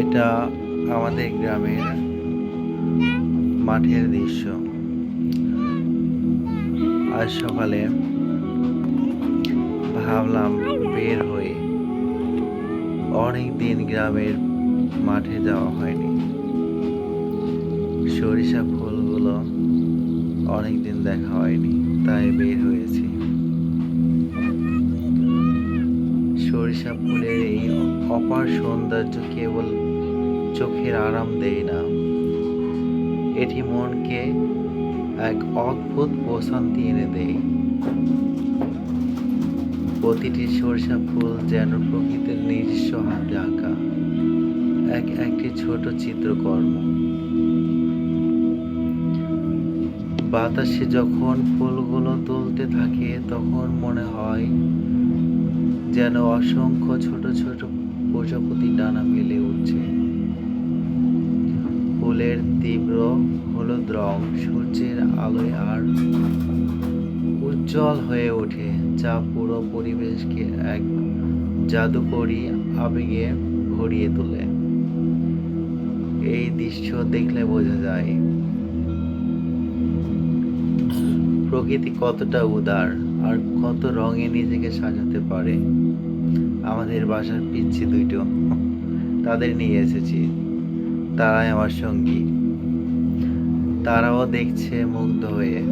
এটা আমাদের গ্রামের মাঠের দৃশ্য। আজ সকালে ভাবলাম বের হয়ে অনেক দিন গ্রামের মাঠে যাওয়া হয়নি। সরিষা ফুলগুলো অনেক দিন দেখা হয়নি, তাই বের হয়েছি। সরিষা ফুলের এই অপার সৌন্দর্য কেবল চোখের আরাম দেয় না। এটি মনকে এক অদ্ভুত প্রশান্তি এনে দেয়। প্রতিটি সরিষা ফুল যেন প্রকৃতির নিজস্ব হাতে আঁকা এক একটি ছোট চিত্রকর্ম। বাতাসে যখন ফুলগুলো তুলতে থাকে, তখন মনে হয় যেন অসংখ্য ছোট ছোট প্রজাপতি ডানা মেলে উঠছে ফুলের তীব্র হলুদ রং সূর্যের আলোয় আর উজ্জ্বল হয়ে ওঠে, যা পুরো পরিবেশকে এক জাদুকরী আবেগে ভরিয়ে তোলে। এই দৃশ্য দেখলে বোঝা যায় প্রকৃতি কতটা উদার। আর কত রঙে নিজেকে সাজাতে পারে। আমাদের বাসার পিচ্ছি দুইটো। তাদের নিয়ে এসেছি। তারাই আমার সঙ্গী। তারাও দেখছে মুগ্ধ হয়ে।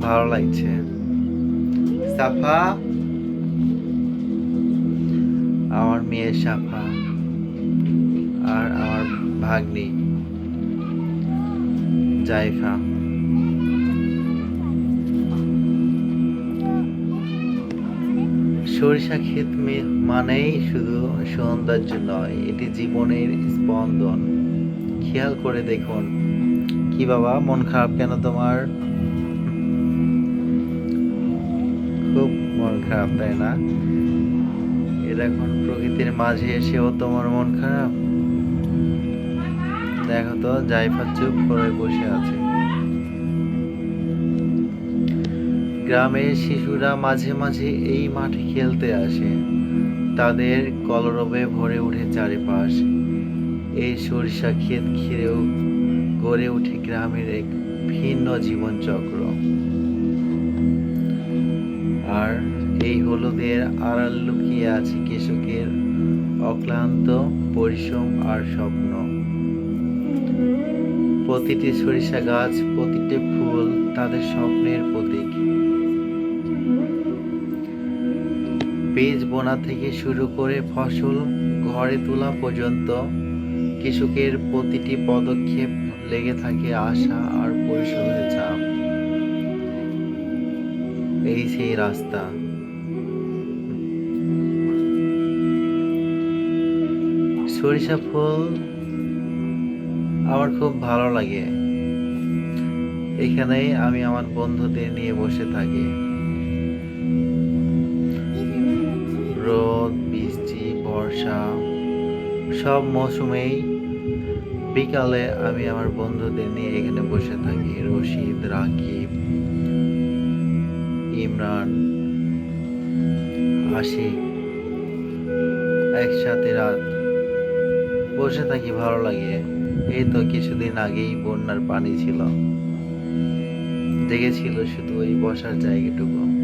ভালো লাগছে। সাফা? আমার মেয়ে সাফা। আর আমার ভাগ্নি। জাইফা। সরিষা ক্ষেত মানেই শুধু সৌন্দর্য নয়, এটি জীবনের স্পন্দন। খেয়াল করে দেখুন। কি বাবা, মন খারাপ কেন তোমার? খুব মন খারাপ, তাই না? এরকম প্রকৃতির মাঝে এসেও তোমার মন খারাপ। দেখো তো, জাইফা চুপ করে বসে আছে। গ্রামের শিশুরা মাঝে মাঝে এই মাঠে খেলতে আসে। তাদের কলরবে ভরে ওঠে চারিপাশ। এই সরিষা ক্ষেত ঘিরেও গড়ে ওঠে গ্রামের এক ভিন্ন জীবনচক্র। আর এই হলুদের আড়াল লুকিয়ে আছে কৃষকের অক্লান্ত পরিশ্রম আর স্বপ্ন। প্রতিটি সরিষা গাছ, প্রতিটি ফুল তাদের স্বপ্নের প্রতীক। বীজ বোনা থেকে শুরু করে ফসল ঘরে তোলা পর্যন্ত কৃষকের প্রতিটি পদক্ষেপ লেগে থাকে আশা আর পরিশ্রমের চাপ। এই সেই রাস্তা। সরিষা ফুল আমার খুব ভালো লাগে। এখানেই আমি আমার বন্ধুদের নিয়ে বসে থাকি। সব মৌসুমেই বিকালে আমি আমার বন্ধুদের নিয়ে এখানে বসে থাকি। রশিদ, রাকিব, ইমরান, আশিক, একসাথে রাত বসে থাকি, ভালো লাগে। এই তো কিছুদিন আগেই বন্যার পানি ছিল। জেগেছিল শুধু ওই বসার জায়গাটুকু।